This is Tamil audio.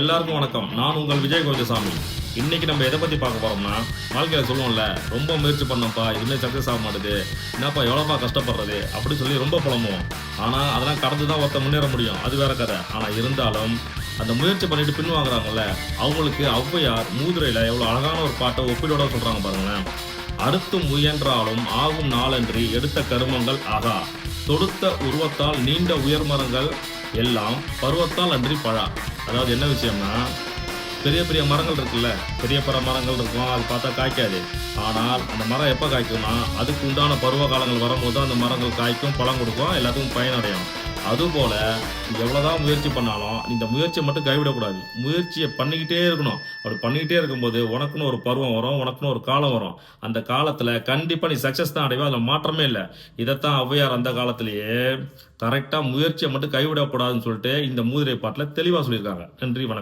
எல்லாருக்கும் வணக்கம். நான் உங்கள் விஜய் கோவிந்தசாமி இன்னைக்கு நம்ம எதை பத்தி பார்க்க போறோம்னா வாழ்க்கையில சொல்லுவோம்ல ரொம்ப முயற்சி பண்ணப்பா இதுமே சக்சஸ் ஆக மாட்டுது என்னப்பா எவ்வளோப்பா கஷ்டப்படுறது அப்படின்னு சொல்லி ரொம்ப புலம்புவோம். ஆனால் அதெல்லாம் கடந்து தான் ஒருத்த முன்னேற முடியும். அது வேற கதை. ஆனால் இருந்தாலும் அந்த முயற்சி பண்ணிட்டு பின் வாங்குறாங்கல்ல அவங்களுக்கு ஔவையார் மூதுரையில் எவ்வளோ அழகான ஒரு பாட்டை ஒப்பிடோட சொல்றாங்க பாருங்களேன். அடுத்து முயன்றாலும் ஆகும் நாளன்றி எடுத்த கருமங்கள் ஆகா. தொடுத்த உருவத்தால் நீண்ட உயர்மரங்கள் எல்லாம் பருவத்தால் அன்றி பழா. அதாவது என்ன விஷயம்னா பெரிய பெரிய மரங்கள் இருக்குல்ல பெரிய பெரிய மரங்கள் இருக்கும் அது பார்த்தா காய்க்காது. ஆனால் அந்த மரம் எப்போ காய்க்கும்னா அதுக்கு உண்டான பருவ காலங்கள் வரும்போது அந்த மரங்கள் காய்க்கும் பழம் கொடுக்கும் எல்லாத்துக்கும் பயனடையும் அதுபோல எவ்வளோதான் முயற்சி பண்ணாலும் இந்த முயற்சியை மட்டும் கைவிடக்கூடாது. முயற்சியை பண்ணிக்கிட்டே இருக்கணும். அப்படி பண்ணிக்கிட்டே இருக்கும்போது உனக்குன்னு ஒரு பருவம் வரும் உனக்குன்னு ஒரு காலம் வரும். அந்த காலத்தில் கண்டிப்பாக நீ சக்ஸஸ் தான் அடைவா அதில் மாற்றமே இல்லை. இதைத்தான் ஔவையார் அந்த காலத்திலேயே கரெக்டாக முயற்சியை மட்டும் கைவிடக்கூடாதுன்னு சொல்லிட்டு இந்த மூதிரை பாட்டில் தெளிவாக சொல்லியிருக்காங்க. நன்றி வணக்கம்.